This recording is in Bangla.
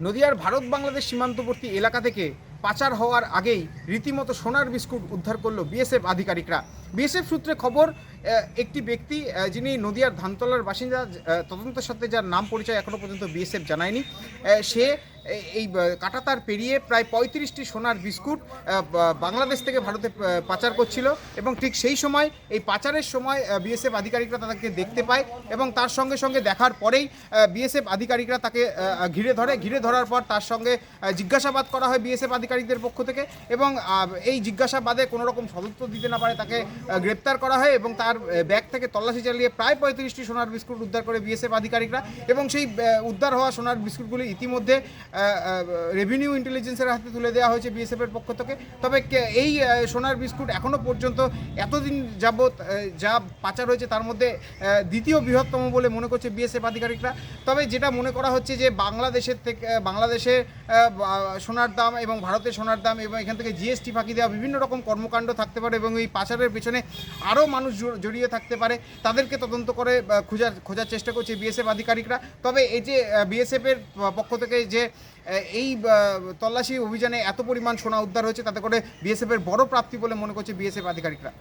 নদিয়ার ভারত বাংলাদেশ সীমান্তবর্তী এলাকা থেকে পাচার হওয়ার আগেই রীতিমতো সোনার বিস্কুট উদ্ধার করল বিএসএফ আধিকারিকরা। বিএসএফ সূত্রে খবর একটি ব্যক্তি যিনি নদিয়ার ধানতলার বাসিন্দা তদন্তের সাথে যার নাম পরিচয় এখনও পর্যন্ত বিএসএফ জানায়নি সে এই কাটাতার পেরিয়ে প্রায় পঁয়ত্রিশটি সোনার বিস্কুট বাংলাদেশ থেকে ভারতে পাচার করছিল এবং ঠিক সেই সময়, এই পাচারের সময় বিএসএফ আধিকারিকরা তাদেরকে দেখতে পায় এবং তার সঙ্গে সঙ্গে দেখার পরেই বিএসএফ আধিকারিকরা তাকে ঘিরে ধরে। ঘিরে ধরার পর তার সঙ্গে জিজ্ঞাসাবাদ করা হয় বিএসএফ আধিকারিকদের পক্ষ থেকে এবং এই জিজ্ঞাসাবাদে কোনো রকম দিতে না পারে তাকে গ্রেপ্তার করা হয় এবং তার ব্যাগ থেকে তল্লাশি চালিয়ে প্রায় পঁয়ত্রিশটি সোনার বিস্কুট উদ্ধার করে বিএসএফ আধিকারিকরা এবং সেই উদ্ধার হওয়া সোনার বিস্কুটগুলি ইতিমধ্যে রেভিনিউ ইন্টেলিজেন্সের হাতে তুলে দেওয়া হয়েছে বিএসএফ এর পক্ষ থেকে। তবে এই সোনার বিস্কুট এখনও পর্যন্ত এতদিন যাবৎ যা পাচার হয়েছে তার মধ্যে দ্বিতীয় বৃহত্তম বলে মনে করছে বিএসএফ আধিকারিকরা। তবে যেটা মনে করা হচ্ছে যে বাংলাদেশের থেকে বাংলাদেশে সোনার দাম এবং ভারতের সোনার দাম এবং এখান থেকে জিএসটি ফাঁকি দেওয়া বিভিন্ন রকম কর্মকাণ্ড থাকতে পারে এবং এই পাচারের পেছনে আরও মানুষ জড়- জড়িয়ে থাকতে পারে, তাদেরকে তদন্ত করে খোঁজার খোঁজার চেষ্টা করছে বিএসএফ আধিকারিকরা। তবে এই যে বিএসএফের পক্ষ থেকে যে এই তল্লাশি অভিযানে এত পরিমাণ সোনা উদ্ধার হয়েছে, তাতে করে বিএসএফের বড় প্রাপ্তি বলে মনে করছে বিএসএফ আধিকারিকরা।